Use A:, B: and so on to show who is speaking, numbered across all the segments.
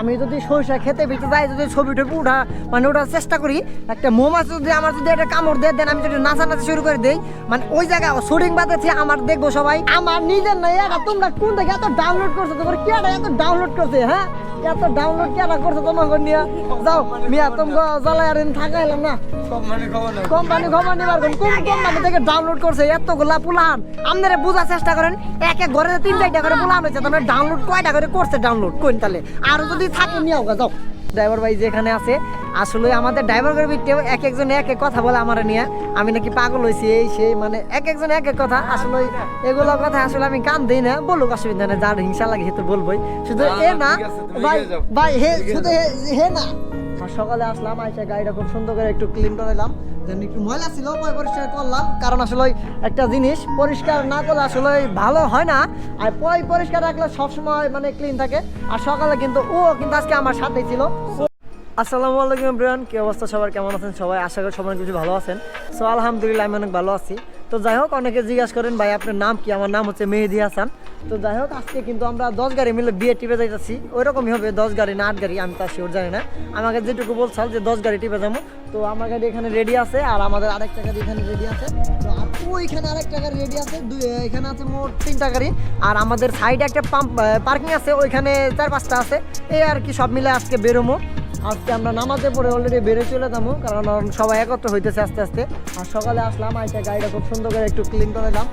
A: আমি যদি সরিষা খেতে ভিতরে যাই যদি ছবি টবি উঠা মানে ওঠার চেষ্টা করি একটা মৌমাছি যদি আমার যদি একটা কামড় দেয় দেন আমি যদি নাচানাচি শুরু করে দেই মানে ওই জায়গায় শুটিং বাদেছে আমার দেখব সবাই। আমার নিজের নাই এটা তোমরা কোন থেকে এত ডাউনলোড করছ? তোমার কেটা এত ডাউনলোড করছে হ্যাঁ? এত ডাউনলোড কেটা করছ তোমার নিয়ে? যাও মিয়া তোমরা জ্বালায় আর থাকা এলাম না। কোম্পানি খবর নিবার কোন কোন কোম্পানি থেকে ডাউনলোড করছে? এতগুলা পুলান। আপনারা বোঝার চেষ্টা করেন এক এক ঘরে তিন চারটা করে পুলান হয়েছে তোমরা ডাউনলোড কয়টা করে করছে ডাউনলোড কোন তাহলে আর যদি নিয়ে হোক যাও। ড্রাইভার ভাই যেখানে আছে আসলে আমাদের ড্রাইভার এক একজন এক এক কথা বলে আমার নিয়ে। আমি নাকি পাগল হয়েছি এই সেই মানে এক একজন এক এক কথা। আসলে এগুলো কথা আসলে আমি কান দিই না বলুক অসুবিধা নেই যার হিংসা লাগে সে তো বলবোই। শুধু এ না ভাই ভাই হে শুধু হে- না। সকালে আসলাম আইসা গাড়িটা খুব সুন্দর করে একটু ক্লিন করাইলাম দেন একটু ময়লা ছিল, পয় পরিষ্কার করলাম। কারণ আসলে একটা জিনিস পরিষ্কার না করলে আসলে ভালো হয় না। আর পয় পরিষ্কার রাখলে সবসময় মানে ক্লিন থাকে। আর সকালে কিন্তু ও কিন্তু আজকে আমার সাথেই ছিল। আসসালামু আলাইকুম ব্রিয়ান কি অবস্থা সবার? কেমন আছেন সবাই? আশা করি সবাই কিছু ভালো আছেন। সো আলহামদুলিল্লাহ, আমি অনেক ভালো আছি। তো যাই হোক, অনেকে জিজ্ঞাসা করেন, ভাই, আপনার নাম কি? আমার নাম হচ্ছে মেহেদি হাসান। তো যাই হোক, আজকে কিন্তু আমরা দশ গাড়ি মিলে বিয়ে টিপে যাইতেছি। ওইরকমই হবে, দশ গাড়ি না আট গাড়ি, আমি তার শিওর জানি না। আমাকে যেটুকু বলছাল যে দশ গাড়ি টিপে যাব। তো আমার গাড়ি এখানে রেডি আছে, আর আমাদের আরেকটা গাড়ি এখানে রেডি আছে। তো আর ওইখানে আরেকটা গাড়ি রেডি আছে, দুই, এখানে আছে মোট তিনটা গাড়ি। আর আমাদের সাইডে একটা পাম্প পার্কিং আছে, ওইখানে চার পাঁচটা আছে। এই আর কি সব মিলে আজকে বেরোমো আজকে আমরা নামাজে পড়ে অলরেডি বেড়ে চলে যাব কারণ সবাই একত্র হইতেছে আস্তে আস্তে। আর সকালে আসলাম আইসা গাড়িটা খুব সুন্দর করে একটু ক্লিন করে দিলাম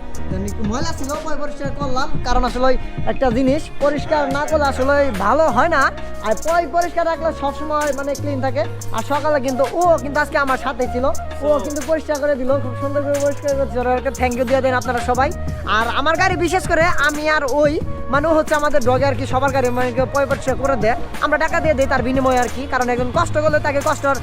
A: একটু ময়লা ছিল পয় পরিষ্কার করলাম কারণ আসলে একটা জিনিস পরিষ্কার না করলে আসলে ভালো হয় না। আর পয় পরিষ্কার রাখলে সবসময় মানে ক্লিন থাকে। আর সকালে কিন্তু ও কিন্তু আজকে আমার সাথে ছিল। ও কিন্তু পরিষ্কার করে দিল খুব সুন্দর করে পরিষ্কার করছে ওকে থ্যাংক ইউ দিয়ে দেন আপনারা সবাই। আর আমার গাড়ি বিশেষ করে আমি আর ওই মানে হচ্ছে আমাদের ড্রগে আর কি সবার গাড়ি মানে পরিষ্কার করে দেয়। আমরা টাকা দিয়ে দিই তার বিনিময়ে আর কি, কারণ একজন কষ্ট করলে তাকে কষ্টর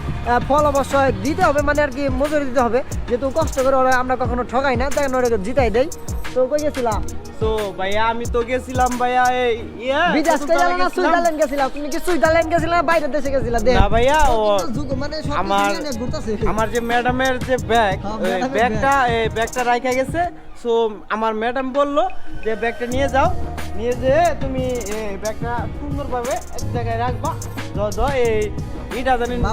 A: ফল অবশ্যই দিতে হবে মানে আর কি মজুরি দিতে হবে। যেহেতু কষ্ট করে ওরা আমরা কখনো ঠকাই না, তাই ওরা জিতাই দেয় তো কই গেছিলাম
B: তো ভাইয়া আমি তো গেছিলাম ভাইয়া এই
A: বিদেশ থেকে না সুইজারল্যান্ড গেছিলাম। তুমি কি সুইজারল্যান্ড গেছিলে না বাইরের দেশে গেছিলা? দেখ।
B: না ভাইয়া ও
A: মানে
B: আমার-। আমার যে ম্যাডামের যে ব্যাগ
A: হ্যাঁ,
B: ব্যাগটা এই ব্যাগটা রাখা গেছে। সো আমার ম্যাডাম বলল যে ব্যাগটা নিয়ে যাও। নিয়ে যে তুমি এই ব্যাগটা সুন্দরভাবে এক জায়গায় রাখবা। য এই ইটা জানি না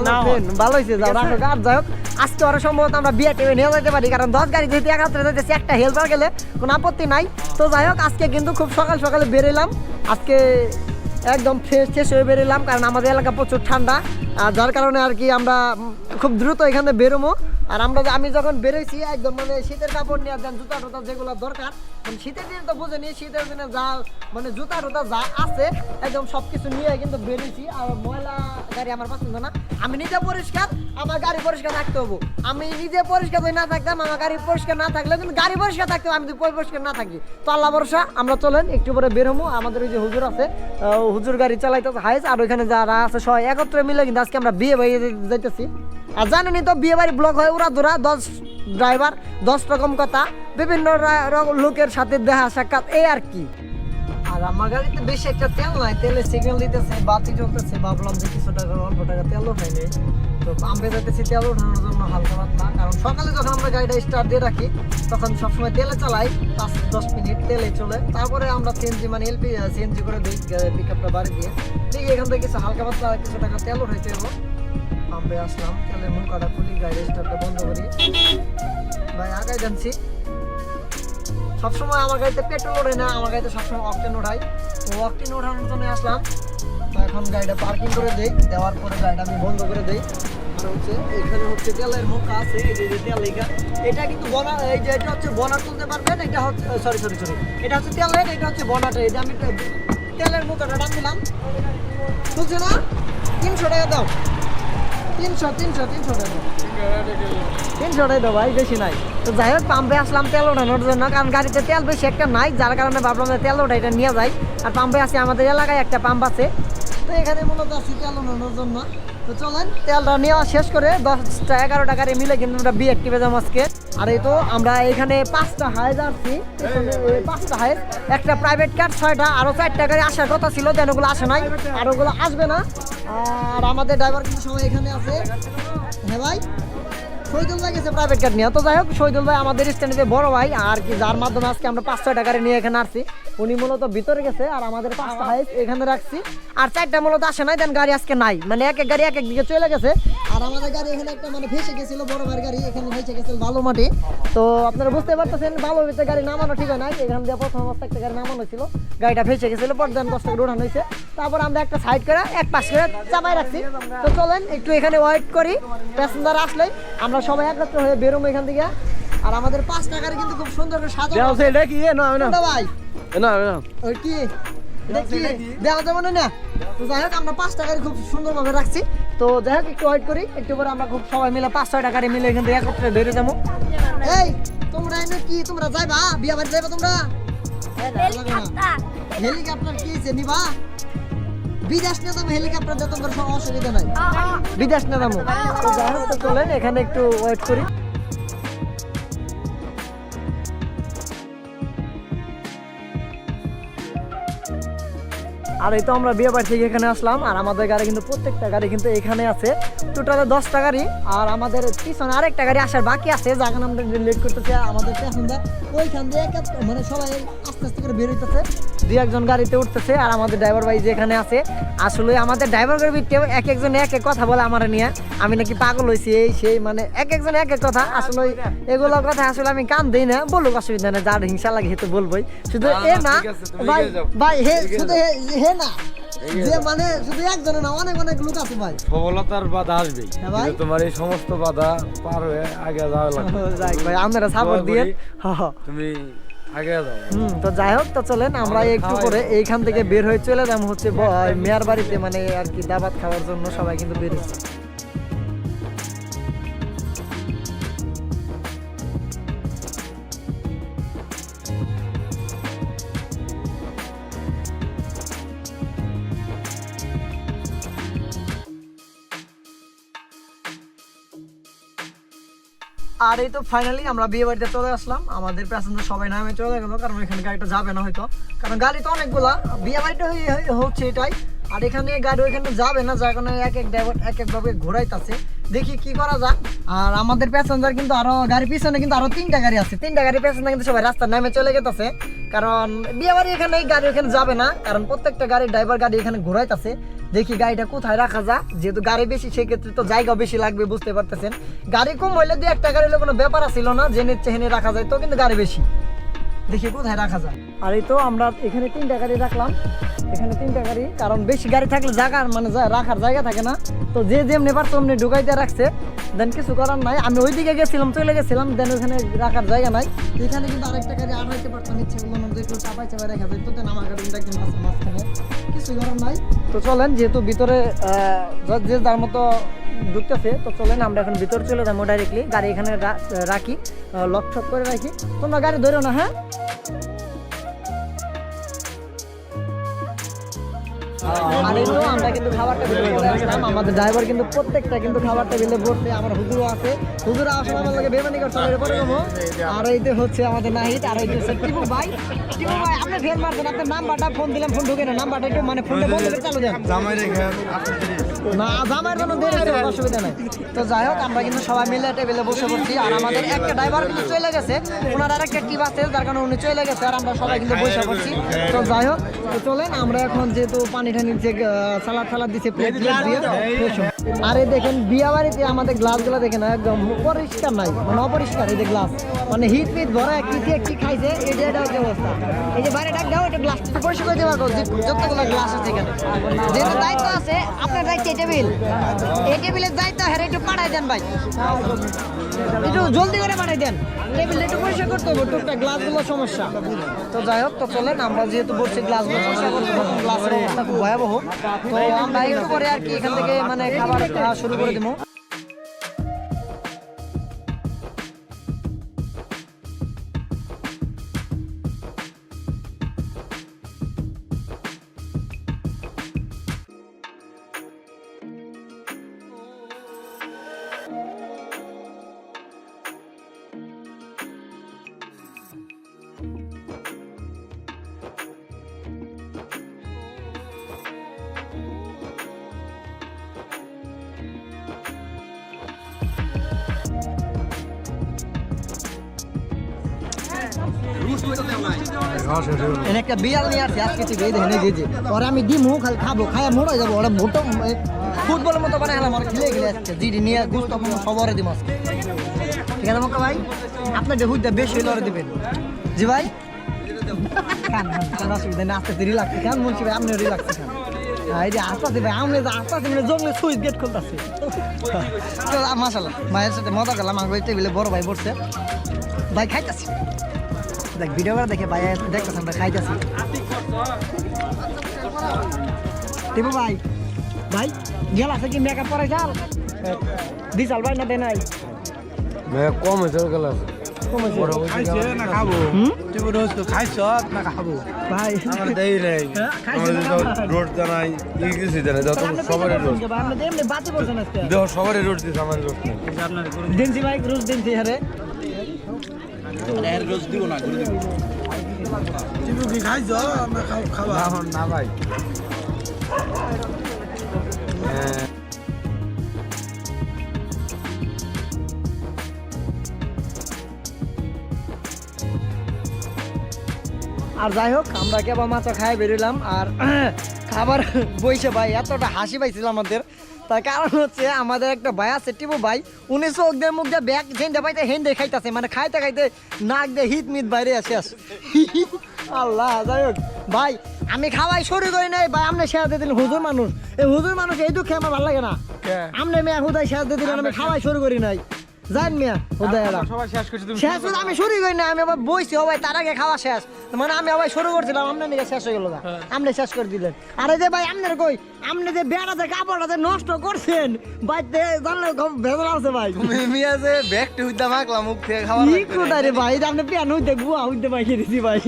A: ভালো হয়েছে যাও রাখো আর যাই হোক। আজকে ওরা সম্ভবত আমরা বিয়ে টেবে নিয়ে যেতে পারি কারণ দশ গাড়ি যেহেতু একাত্রে যেতেছি একটা হেল্পার গেলে কোনো আপত্তি নাই। তো যাই হোক আজকে কিন্তু খুব সকাল সকালে বেরোলাম আজকে একদম ফ্রেশ শেষ হয়ে বেরোলাম কারণ আমাদের এলাকা প্রচুর ঠান্ডা। আর যার কারণে আর কি আমরা খুব দ্রুত এখানে বেরোবো আর আমরা আমি যখন বেরোইছি একদম মানে শীতের কাপড় নিয়ে দেন জুতা টুতা যেগুলো দরকার শীতের দিনে তো বুঝেনি, শীতের দিনে যা মানে জুতা টুতা যা আছে, একদম সব কিছু নিয়ে কিন্তু বেরিয়েছি। আর ময়লা গাড়ি আমার পছন্দ না। আমি নিজে পরিষ্কার, আমার গাড়ি পরিষ্কার থাকতে হব। আমি নিজে পরিষ্কার না থাকতাম, আমার গাড়ি পরিষ্কার না থাকলে কিন্তু গাড়ি পরিষ্কার থাকতে আমি যদি পরিষ্কার না থাকি। তো আল্লাহ ভরসা, আমরা চলেন, একটু পরে বের আমাদের ওই যে হুজুর আছে হুজুর গাড়ি চালাইতেছে হাইস আর ওইখানে যারা আছে সবাই একত্রে মিলে কিন্তু আজকে আমরা বিয়ে বাড়ি যাইতেছি আর জানেনই তো, বিয়ে বাড়ি ব্লক হয় ওরা ধরা দশ ড্রাইভার, দশ রকম কথা, বিভিন্ন লোকের সাথে দেখা সাক্ষাৎ এই আর কি। আর আমার গাড়িতে বেশি একটা তেল নাই, তেলে সিগন্যাল দিতেছে, বাতি চলতেছে ভাবলাম যে কিছু টাকা, অল্প টাকা তেলও হয়নি তো পাম্পে যাইতেছি, তেল ওঠানোর জন্য হালকা পাতলা। কারণ সকালে যখন আমরা গাড়িটা স্টার্ট দিয়ে রাখি, তখন সবসময় তেলে চালাই, পাঁচ দশ মিনিট তেলে চলে। তারপরে আমরা সিএনজি মানে এলপি সিএনজি করে দিই পিক আপটা বাড়ি দিয়ে। ঠিক এখান থেকে কিছু হালকা পাতলা কিছু টাকা তেল উঠাইতে হলো পাম্পে আসলাম। তেলের নৌকাটা খুলি গাড়ি স্টার্টটা বন্ধ করি। ভাই আগায় জানছি। সবসময় আমার গাড়িতে পেট্রোল ওঠে না, আমার গাড়িতে সবসময় অকটেন ওঠাই তো অকটেন ওঠানোর জন্য আসলাম। তো এখন গাড়িটা পার্কিং করে দেই। দেওয়ার পরে গাড়িটা আমি বন্ধ করে দেই। হচ্ছে, এখানে হচ্ছে তেলের মুখা আছে, এই যে তেল লেখা এটা কিন্তু বনা, এই যে, এটা হচ্ছে বনার তুলতে পারবেন, এটা হচ্ছে সরি সরি সরি এটা হচ্ছে তেলের, এটা হচ্ছে বনাটা। যে আমি তেলের মুখাটা টান দিলাম তুলছে না? তিনশো টাকা দাও। তিনশো তিনশো তিনশো তিনশোটাই তো ভাই, বেশি নাই। তো যাই হোক, পাম্পে আসলাম তেল ওঠানোর জন্য, কারণ গাড়িতে তেল বেশি একটা নাই, যার কারণে ভাবলাম তেল ওঠা এটা নিয়ে যাই। আর পাম্পে আছে, আমাদের এলাকায় একটা পাম্প আছে। তো এখানে মূলত আছি তেল ওঠানোর জন্য। তো চলেন, তেলটা নেওয়া শেষ করে দশটা এগারোটা গাড়ি মিলে কিন্তু আমরা বি অ্যাক্টিভে যাব আজকে। আর এই তো আমরা এখানে পাঁচটা হাইজ আসছি পাঁচটা হাইজ একটা প্রাইভেট কার ছয়টা আরও চারটা গাড়ি আসার কথা ছিল, যেন ওগুলো আসে নাই, আর ওগুলো আসবে না। আর আমাদের ড্রাইভার কিন্তু সবাই এখানে আছে। হ্যাঁ ভাই? শহীদুল ভাই গেছে প্রাইভেট কার নিয়ে। তো যাই হোক শহীদুল ভাই আমাদের স্ট্যান্ডে বড় ভাই আর কি যার মাধ্যমে আজকে আমরা পাঁচ ছয় নিয়ে এখানে আসছি উনি মূলত ভিতরে গেছে আর আমাদের পাঁচটা হাইস এখানে রাখছি। আর চারটা মূলত আসে নাই দেন গাড়ি আজকে নাই। মানে এক এক গাড়ি এক এক দিকে চলে গেছে। আর আমাদের গাড়ি এখানে একটা মানে ভেসে গেছিল বড় ভাইয়ের গাড়ি এখানে ভেসে গেছিল বালু মাটি তো আপনারা বুঝতে পারতেছেন বালু ভিতরে গাড়ি নামানো ঠিক হয় নাই। এখান দিয়ে প্রথম অবস্থা একটা গাড়ি নামানো ছিল গাড়িটা ভেসে গেছিল পর দেন দশ টাকা উঠানো হয়েছে। তারপর আমরা একটা সাইড করে এক পাশ করে চাপাই রাখছি। তো চলেন একটু এখানে ওয়েট করি। প্যাসেঞ্জার আসলে আমরা সবাই একত্র হয়ে বেরোবো এখান থেকে। আর আমাদের পাঁচ টাকার কিন্তু খুব সুন্দর করে সাজানো আছে।
B: এটা কি? না না
A: ভাই।
B: না না
A: ওই কি? এটা কি? দেওয়া যাবে না না? তো যাই হোক আমরা পাঁচ টাকার খুব সুন্দরভাবে রাখছি। তো যাই হোক একটু ওয়েট করি। একটু পরে আমরা খুব সবাই মিলে পাঁচ ছয় টাকারে মিলে এখান থেকে একত্রে বেরিয়ে যাব। এই তোমরা এনে কি? তোমরা যাইবা? বিয়া বাড়ি যাইবা তোমরা? হেলিকপ্টার কি নিবা? বিদেশ হেলিকপ্টার কোনো অসুবিধা নাই। এখানে একটু ওয়েট করি। আর এই তো আমরা বিয়ে বাড়ি থেকে এখানে আসলাম, আর আমাদের গাড়ি কিন্তু প্রত্যেকটা গাড়ি কিন্তু এখানে আছে। টোটালে দশটা গাড়ি, আর আমাদের পিছনে আরেকটা গাড়ি আসার বাকি আছে যাকে আমরা লেট করতেছি আমাদের প্যাসেঞ্জার ওইখান দিয়ে মানে সবাই আস্তে আস্তে করে বেরোইতেছে দুই একজন গাড়িতে উঠতেছে আর আমাদের ড্রাইভার ভাই যেখানে আছে আসলে আমাদের ড্রাইভার গাড়িতে এক একজন এক এক কথা বলে আমার নিয়ে। আমি নাকি পাগল হয়েছি এই সেই মানে এক একজন এক এক কথা। আসলে এগুলো কথা আসলে আমি কান দিই না বলুক অসুবিধা নেই যার হিংসা লাগে হেতু বলবোই। শুধু এ না ভাই ভাই হে শুধু হে- না যে মানে শুধু একজনে না অনেক অনেক লোক আছে ভাই।
C: সফলতার বাধা আসবেই।
A: হ্যাঁ
C: কিন্তু তোমার এই সমস্ত বাধা পার হয়ে আগে যাওয়া লাগবে।
A: ভাই আপনারা সাপোর্ট
C: দিয়ে। তুমি
A: হুম তো যাই হোক তো চলেন আমরা একটু করে। এইখান থেকে বের হয়ে চলে যাব হচ্ছে মেয়ার বাড়িতে মানে আর কি দাবাত খাওয়ার জন্য সবাই কিন্তু বের হচ্ছে আর এই তো ফাইনালি আমরা বিয়ে বাড়িতে চলে আসলাম। আমাদের প্যাসেঞ্জার সবাই নামে চলে গেলো, কারণ এখানে গাড়িটা যাবে না হয়তো। কারণ গাড়ি তো অনেকগুলা, বিয়ে বাড়িটা হচ্ছে এটাই। আর এখানে গাড়ি ওইখানে যাবে না, যার কারণে এক এক ড্রাইভার এক একভাবে ঘোরাইতেছে। দেখি কি করা যায়। আর আমাদের প্যাসেঞ্জার কিন্তু আরও, গাড়ির পিছনে কিন্তু আরও তিনটা গাড়ি আছে। তিনটা গাড়ি প্যাসেঞ্জার কিন্তু সবাই রাস্তার নামে চলে গেতেছে। কারণ বিয়ে বাড়ি এখানে গাড়ি ওখানে যাবে না। কারণ প্রত্যেকটা গাড়ির ড্রাইভার গাড়ি এখানে ঘোরাইতেছে। দেখি গাড়িটা কোথায় রাখা যায়। যেহেতু গাড়ি বেশি, সেক্ষেত্রে তো জায়গা বেশি লাগবে, বুঝতে পারতেছেন। গাড়ি কম হইলে দু একটা গাড়ি হলে কোনো ব্যাপার ছিল না জেনে চেহেনে রাখা যায়, তো কিন্তু গাড়ি বেশি। দেখি কোথায় রাখা যায়। আর এই তো আমরা এখানে তিনটা গাড়ি রাখলাম। এখানে তিনটা গাড়ি কারণ বেশি গাড়ি থাকলে জায়গা মানে রাখার জায়গা থাকে না। তো যে যেমনি পারতো অমনি ঢুকাইতে রাখছে। দেন কিছু করার নাই। আমি ওইদিকে গেছিলাম, চলে গেছিলাম দেন ওখানে রাখার জায়গা নাই। তো এখানে কিন্তু আরেকটা গাড়ি আড়াইতে পারতাম, ইচ্ছে করল একটু চাপাই চাপাই রেখা যায়। তো দেন আমার গাড়িটা একদম মাঝ- মাঝখানে। কিছু করার নাই। তো চলেন, যেহেতু ভিতরে যে যার মতো ঢুকতেছে তো চলেন আমরা এখন ভিতরে চলে যাব ডাইরেক্টলি গাড়ি এখানে রাখি লক ছক করে রাখি। তোমরা গাড়ি ধরো না হ্যাঁ? আমরা কিন্তু খাবার টেবিলে চলে আসলাম। আমাদের ড্রাইভার কিন্তু প্রত্যেকটা কিন্তু খাবার টেবিলে বসছে আমার হুজুরও আছে। হুজুর আসলে আমার লাগে বেমানি করছে এর আর এই যে হচ্ছে আমাদের নাহিদ আর এই যে টিপু ভাই। টিপু ভাই আপনি ফের মারছেন আপনার নাম্বারটা ফোন দিলাম ফোন ঢুকে না নাম্বারটা একটু মানে ফোনটা বন্ধ করে চালু দেন।
C: জামাই রেখে
A: না দেরি অসুবিধা নাই তো যাই হোক, আমরা কিন্তু সবাই মিলে টেবিলে বসে পড়ছি, আর আমাদের একটা ড্রাইভার কিন্তু চলে গেছে, ওনার আর একটা আছে, যার কারণে উনি চলে গেছে, আর আমরা সবাই কিন্তু বসে পড়ছি তো যাই হোক, তো চলেন, আমরা এখন যেহেতু পানি টানি যে সালাদ ফালাদ দিচ্ছে প্লেট প্লেট দিয়ে। আর দেখেন, বিয়া বাড়িতে আমাদের গ্লাসগুলো দেখেন, একদম পরিষ্কার নাই মানে অপরিষ্কার, এই যে গ্লাস মানে হিট ফিট ভরা কি এটা হচ্ছে অবস্থা? এই যে বাইরে ডাক দাও, এটা গ্লাস পরিষ্কার করে যতগুলো গ্লাস আছে এখানে। যেহেতু দায়িত্ব আছে, আপনার দায়িত্ব এই টেবিল। এই টেবিলের দায়িত্ব একটু পাঠাই দেন ভাই। একটু জলদি করে পাঠাই দেন। টেবিল একটু পরিষ্কার করতে হবে গ্লাসগুলো সমস্যা। তো যাই হোক, তো চলেন, আমরা যেহেতু বলছি গ্লাসগুলো পরিষ্কার করতে গ্লাসের অবস্থা খুব ভয়াবহ। তো আমরা একটু পরে আর কি এখান থেকে মানে খাবার শুরু করে দেবো। এনে একটা বিড়াল নিয়ে আসছে আজকে থেকে এই যে ওরা আমি খালি খাব খায়া মোড়া যাব। ওরা ভোটো ফুটবলের মতো বানাই হলাম ওরা খেলে গেলে আসছে নিয়ে গুস্ত সবরে দিব। ঠিক আছে মক্কা ভাই? আপনার যে হুইটা বেশি হইলে ওরা দিবেন। জি ভাই? অসুবিধা ভাই? আপনি রিলাক্স হ্যাঁ, মাসাল্লাহ ভাইয়ের সাথে মজা করলাম আমার টেবিলে বড় ভাই বসছে। ভাই খাইতেছি? দেখ ভিডিও করে দেখে ভাই দেখতেছেন ভাই খাইতেছি টিপু ভাই ভাই গেল আছে কি মেকআপ করে চাল দিশাল ভাই না দে নাই
C: কম হয়েছে গেল
A: হুম?
C: তুই রোজ তো খাইছ না খাব
A: ভাই
C: আমার
A: হ্যাঁ, আর যাই হোক, আমরা কেবল মাছ খাই বেরোলাম আর খাবার বইছে ভাই, এতটা হাসি পাইছিল আমাদের। তার কারণ হচ্ছে আমাদের একটা ভাই আছে টিপু ভাই উনি চোখ দিয়ে মুখ দিয়ে ব্যাগ হেন্দে পাইতে হেন্দে খাইতেছে মানে খাইতে খাইতে নাক দিয়ে হিট মিট বাইরে আসে আস আল্লাহ যাই হোক। ভাই আমি খাওয়াই শুরু করি নাই ভাই আপনি শেয়ার দিয়ে দিলেন হুজুর মানুষ। এই হুজুর মানুষ এই দুঃখে আমার ভালো লাগে না। আপনি মেয়ে হুদায় শেয়ার দিয়ে দিলেন আমি খাওয়াই শুরু করি নাই। জান মিয়া
C: সবাই শেষ করছি তুমি
A: শেষ হতে আমি শুরু করি না আমি আবার বইছি ও ভাই তার আগে খাওয়া শেষ। মানে আমি আবার শুরু করছিলাম আপনার নিকে শেষ হয়ে গেল আপনি শেষ করে দিলেন। আরে যে ভাই আপনার কই? আপনি যে বেড়াতে কাপড়টাতে নষ্ট করছেন বাইতে জানলে ভেতর আছে ভাই।
B: মিয়া যে ব্যাগটা হইতে মাখলাম মুখ থেকে
A: কি কোটা রে ভাই? আপনি পেন হইতে গুয়া হইতে পাইয়ে দিছি ভাই।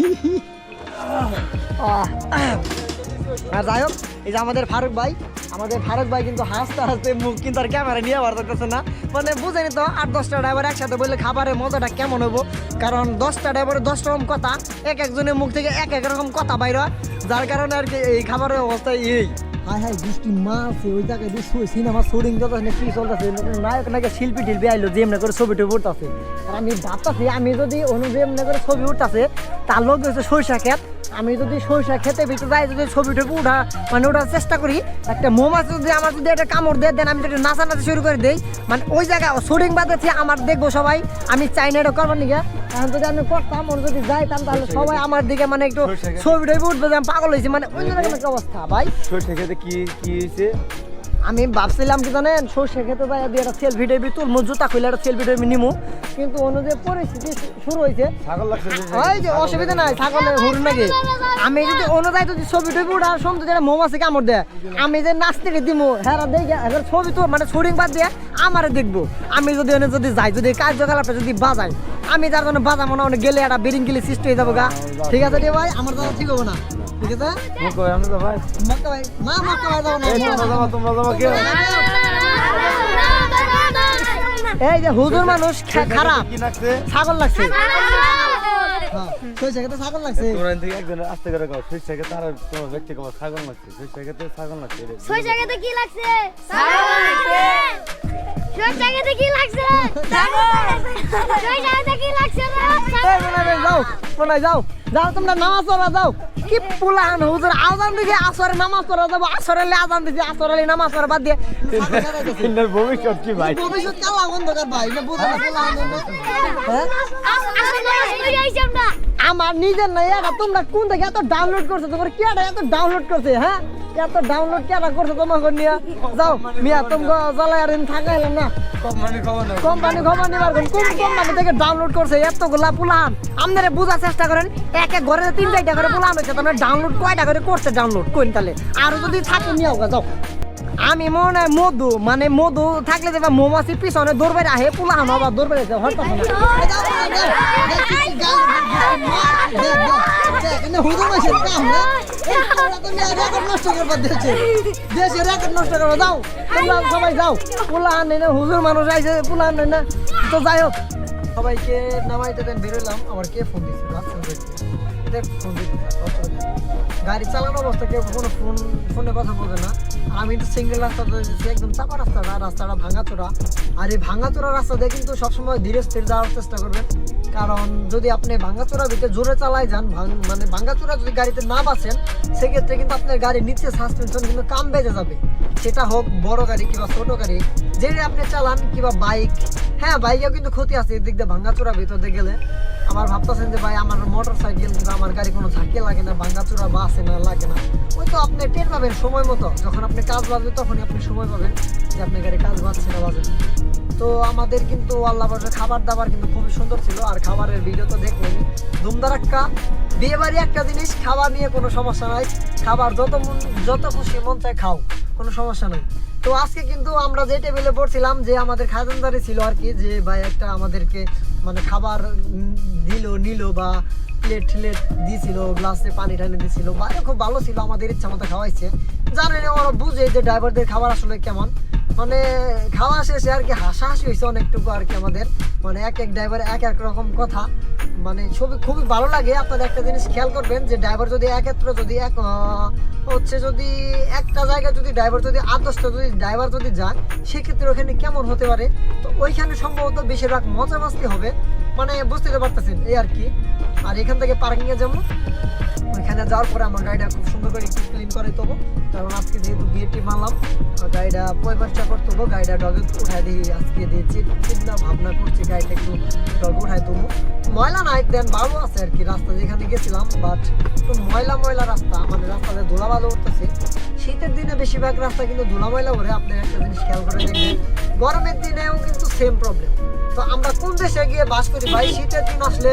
A: আর যাই হোক এই যে আমাদের ফারুক ভাই আমাদের ফারুক ভাই কিন্তু হাসতে হাসতে মুখ কিন্তু আর ক্যামেরা নিয়ে বার করতেছে না। মানে বুঝেনি তো আট দশটা ড্রাইভার একসাথে বললে খাবারের মজাটা কেমন হব কারণ দশটা ড্রাইভারের দশটা রকম কথা, এক একজনের মুখ থেকে এক এক রকম কথা বাইর হয়। যার কারণে আর কি এই খাবারের অবস্থা এই হাই হাই, বৃষ্টি ওই জায়গায় দিয়ে সিনেমা শুটিং চলতেছে কি চলতেছে, নায়ক নাকি শিল্পী টিল্পি আইলো, যে এমনি করে ছবি টবি উঠতেছে। আর আমি ভাবতেছি, আমি যদি অনুযায়ী এমনি করে ছবি উঠতেছে, তার লোক হচ্ছে সরিষা ক্ষেত। আমি যদি সরিষা খেতে ভিতরে যাই যদি ছবি টবি উঠা মানে ওঠার চেষ্টা করি একটা মৌমাছি যদি আমার যদি একটা কামড় দেয় দেন আমি যদি নাচা নাচা শুরু করে দিই মানে ওই জায়গায় শুটিং বাদেছি আমার দেখব সবাই আমি চাই না এটা করবার নিকা এখন যদি আমি করতাম ওর যদি যাইতাম তাহলে সবাই আমার দিকে মানে একটু ছবি টবি উঠবে যে আমি পাগল হয়েছি মানে ওই জায়গায় একটা অবস্থা ভাই?
C: সরষে খেতে কি কি হয়েছে?
A: আমি ভাবছিলাম কি জানেন সর্ষে খেতে যাই দিয়ে একটা সেলফি টেবি তুলমু জুতা খুলে একটা সেলফি টেবি নিমু। কিন্তু অনুযায়ী পরিস্থিতি শুরু হয়েছে।
C: ছাগল লাগছে
A: ওই যে অসুবিধা নাই ছাগলের হুর নাকি? আমি যদি অনুযায়ী যদি ছবি টবি উঠা সমুদ্র যেটা মৌমাছি কামড় দেয়। আমি যে নাচতে দিমু হ্যাঁ দেখে এবার ছবি তো মানে শুটিং বাদ দিয়ে আমারে দেখব। আমি যদি ওনে যদি যাই যদি কার্যকলাপটা যদি বাজাই আমি তার জন্য বাজাবো না ওনে গেলে একটা বেরিং গেলে সৃষ্টি হয়ে যাব গা। ঠিক আছে রে ভাই? আমার দ্বারা ঠিক হব না। ঠিক আছে
C: মুখ কই আমি তো
A: মক্কা ভাই। না মক্কা ভাই যাব না
C: এই তোমরা যাবা তোমরা যাবা কে?
A: এই যে হুজুর মানুষ খারাপ। ছাগল লাগছে। হ্যাঁ। খেতে ছাগল লাগছে।
C: একজন আস্তে করে তোমার ব্যক্তি কবার ছাগল লাগছে সরষে খেতে ছাগল লাগছে। রে।
D: সরষে কি লাগছে? ছাগল লাগছে। কি লাগছে? ছাগল। কি লাগছে?
A: যাও। যাও। যাও তোমরা নামাজ পড়া যাও। কি পুলান হুজুর আজান দিছে আসরে নামাজ পড়া যাব। আসরে লে আজান দিছে আসরে লে নামাজ পড়া বাদ দিয়ে।
C: এটার ভবিষ্যৎ কি ভাই?
A: ভবিষ্যৎ কালা অন্ধকার ভাই না বুঝে না পুলান
D: আমরা
A: নিজের নাই এটা তোমরা কোন থেকে এত ডাউনলোড করছ? তোমার কেটা এত ডাউনলোড করছে হ্যাঁ? এত ডাউনলোড কেটা করছ তোমাকে নিয়ে? যাও মিয়া তোমাকে জ্বালায় আর থাকা এলাম না। কোম্পানি খবর নিবার কোন কোন কোম্পানি থেকে ডাউনলোড করছে? এতগুলা পুলান আপনারা বোঝার চেষ্টা করেন এক এক ঘরে তিন চারটা করে পুলান হচ্ছে তোমরা ডাউনলোড কয়টা করে করছে ডাউনলোড কোন তাহলে? আর যদি থাকে নিয়ে যাও। আমি মনে হয় মধু মানে মধু থাকলে যে মৌমাছি পিছনে দৌড়বে আহে পুলান আবার দৌড়বে হঠাৎ সবাই যাও। না, হুজুর মানুষ নেই না। তো যাই হোক। সবাইকে নামাইতে দেন বেরোলাম আবার কে ফোন দিচ্ছে রাস্তা। গাড়ি চালানো অবস্থা কেউ কোনো ফোন, ফোনে কথা বলবে না। আমি তো সিঙ্গেল যাচ্ছি একদম চাপা রাস্তাটা রাস্তাটা ভাঙাচোরা আর এই ভাঙাচোরা রাস্তা দিয়ে কিন্তু সবসময় ধীরে স্থির যাওয়ার চেষ্টা করবেন। কারণ যদি আপনি ভাঙাচোরা ভিতরে জোরে চালাই যান মানে ভাঙাচোরা যদি গাড়িতে না বাঁচেন সেক্ষেত্রে কিন্তু আপনার গাড়ির নিচে সাসপেনশন কিন্তু কাম বেজে যাবে। সেটা হোক বড় গাড়ি কিংবা ছোট গাড়ি যেটা আপনি চালান কিংবা বাইক হ্যাঁ বাইকেও কিন্তু ক্ষতি আছে, এদিক দিয়ে ভিতর দিয়ে গেলে। আমার ভাবতেছেন যে, ভাই, আমার মোটর সাইকেল কিংবা আমার গাড়ি কোনো ঝাঁকি লাগে না ভাঙাচোরা বা আসে না লাগে না। ওই তো আপনি টের পাবেন সময় মতো। যখন আপনি কাজ বাজবে, তখনই আপনি সময় পাবেন যে আপনার গাড়ি কাজ বাজছে না, বাজে না। তো আমাদের কিন্তু আল্লাহ খাবার দাবার কিন্তু খুবই সুন্দর ছিল। আর খাবারের ভিডিও তো দেখলেন। ধুমধারাক্কা। বিয়ে বাড়ি একটা জিনিস খাবার নিয়ে কোনো সমস্যা নাই। খাবার যত মন, যত খুশি মন চায় খাও, কোনো সমস্যা নাই। তো আজকে কিন্তু আমরা যে টেবিলে পড়ছিলাম যে আমাদের খাজানদারি ছিল আর কি, যে ভাই একটা আমাদেরকে মানে খাবার দিল, নিল বা প্লেট ঠেলেট দিয়েছিল গ্লাসে পানি টানি দিয়েছিল বাইরে খুব ভালো ছিল, আমাদের ইচ্ছা মতো খাওয়াইছে। জানেন ওরা বুঝে যে ড্রাইভারদের খাবার আসলে কেমন। মানে খাওয়া শেষে আর কি হাসাহাসি হয়েছে অনেকটুকু আর কি আমাদের। মানে এক এক ড্রাইভার এক এক রকম কথা। মানে ছবি খুবই ভালো লাগে। আপনারা একটা জিনিস খেয়াল করবেন যে ড্রাইভার যদি একত্র যদি এক হচ্ছে যদি একটা জায়গায় যদি ড্রাইভার যদি আট যদি ড্রাইভার যদি যায়, সেক্ষেত্রে ওখানে কেমন হতে পারে? তো ওইখানে সম্ভবত বেশিরভাগ মজা মাস্তি হবে। মানে বুঝতে পারতেছেন এই আর কি। আর এখান থেকে পার্কিংয়ে যাব। ওইখানে যাওয়ার পরে আমার গাড়িটা খুব সুন্দর করে একটু ক্লিন করে দেবো কারণ আজকে যেহেতু বিয়েটি মারলাম আর গাড়িটা পরিচর্যা করতে হব গাড়িটা ডগে উঠাই দিই আজকে দিয়েছি। চিন্তা ভাবনা করছি গাড়িটা একটু ডগে উঠাই দেবো ময়লা নাই, দেন ভালো আছে আর কি, রাস্তা যেখানে গেছিলাম বাট একটু ময়লা ময়লা রাস্তা মানে রাস্তাতে ধুলা ভালো উঠতেছে। শীতের দিনে বেশিরভাগ রাস্তা কিন্তু ধুলা ময়লা করে আপনি একটা জিনিস খেয়াল করে দেখবেন, গরমের দিনেও কিন্তু সেম প্রবলেম তো আমরা কোন দেশে গিয়ে বাস করি? ভাই, শীতের দিন আসলে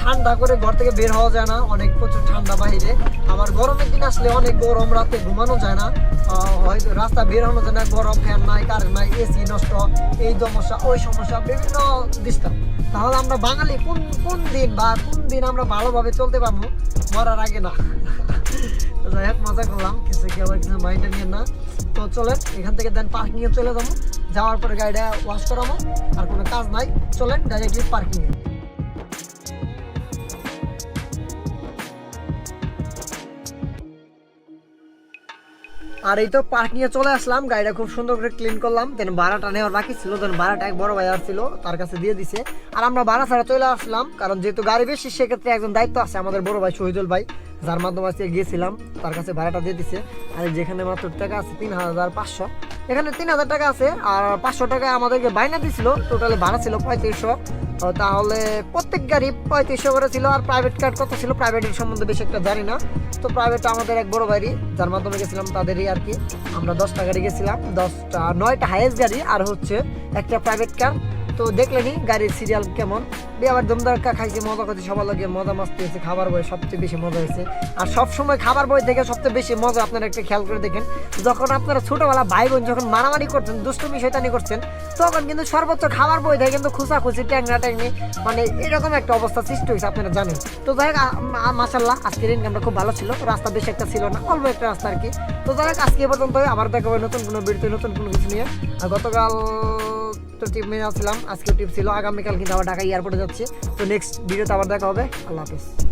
A: ঠান্ডা করে ঘর থেকে বের হওয়া যায় না, অনেক প্রচুর ঠান্ডা বাইরে। আবার গরমের দিন আসলে অনেক গরম, রাতে ঘুমানো যায় না। হয়তো রাস্তা বের হওয়া যায় না, গরম ফ্যান নাই, কারেন্ট নাই, এসি নষ্ট, এই সমস্যা, ওই সমস্যা, বিভিন্ন ডিস্টার্ব তাহলে আমরা বাঙালি কোন কোন দিন বা কোন দিন আমরা ভালোভাবে চলতে পারব? মরার আগে না। যাই হোক, মজা করলাম। কিছু কি কিছু মাইন্ডে নিয়ে না। তো চলেন, এখান থেকে দেন পার্কিংয়ে চলে যাব। যাওয়ার পরে গাড়িটা ওয়াশ করাবো। আর কোনো কাজ নাই। চলেন ডাইরেক্টলি পার্কিংয়ে আর এই তো পার্ক নিয়ে চলে আসলাম। গাড়িটা খুব সুন্দর করে ক্লিন করলাম। দেন ভাড়াটা নেওয়ার বাকি ছিল। দেন ভাড়াটা এক বড় ভাই আসছিল তার কাছে দিয়ে দিছে। আর আমরা ভাড়া ছাড়া চলে আসলাম, কারণ যেহেতু গাড়ি বেশি, সেক্ষেত্রে একজন দায়িত্ব আছে আমাদের বড় ভাই শহীদুল ভাই, যার মাধ্যমে আজকে গিয়েছিলাম, তার কাছে ভাড়াটা দিয়ে দিছে। আর যেখানে মাত্র টাকা আছে তিন হাজার পাঁচশো। এখানে তিন হাজার টাকা আছে, আর পাঁচশো টাকা আমাদেরকে বাইনা দিছিল। টোটালি ভাড়া ছিল পঁয়ত্রিশশো। তাহলে প্রত্যেক গাড়ি পঁয়ত্রিশশো করে ছিল, আর প্রাইভেট কার্ড কত ছিল প্রাইভেটের সম্বন্ধে বেশি একটা জানি না। তো প্রাইভেট আমাদের এক বড় গাড়ি যার মাধ্যমে গেছিলাম তাদেরই আর কি। আমরা দশটা গাড়ি গেছিলাম, দশটা, নয়টা হাইয়েস্ট গাড়ি, আর হচ্ছে একটা প্রাইভেট কার তো দেখলেনি গাড়ির সিরিয়াল কেমন? আবার দমদারকা খাইছি, মজা করছি, সবার লাগে মজা মাস্তি হয়েছে, খাবার বই সবচেয়ে বেশি মজা হয়েছে। আর সব সময় খাবার বই থেকে সবচেয়ে বেশি মজা আপনারা একটা খেয়াল করে দেখেন, যখন আপনারা ছোটবেলা ভাই বোন যখন মারামারি করছেন দুষ্টুমি শৈতানি করছেন তখন কিন্তু সর্বোচ্চ খাবার বই থেকে কিন্তু খুশাখুশি ট্যাংরা ট্যাংনি মানে এরকম একটা অবস্থা সৃষ্টি হয়েছে আপনারা জানেন। তো যাই হোক মাসাল্লাহ আজকের ইনকামটা খুব ভালো ছিল, রাস্তা বেশি একটা ছিল না, অল্প একটা রাস্তা আর কি। তো যাই হোক, আজকে পর্যন্ত আবার দেখা হবে নতুন কোনো ভিডিওতে নতুন কোনো কিছু নিয়ে। আর গতকাল তো টিপ মেনে আসছিলাম আজকে টিপ ছিল। আগামীকাল কিন্তু আবার ঢাকা এয়ারপোর্টে যাচ্ছি। তো নেক্সট ভিডিওতে আবার দেখা হবে। আল্লাহ হাফিজ।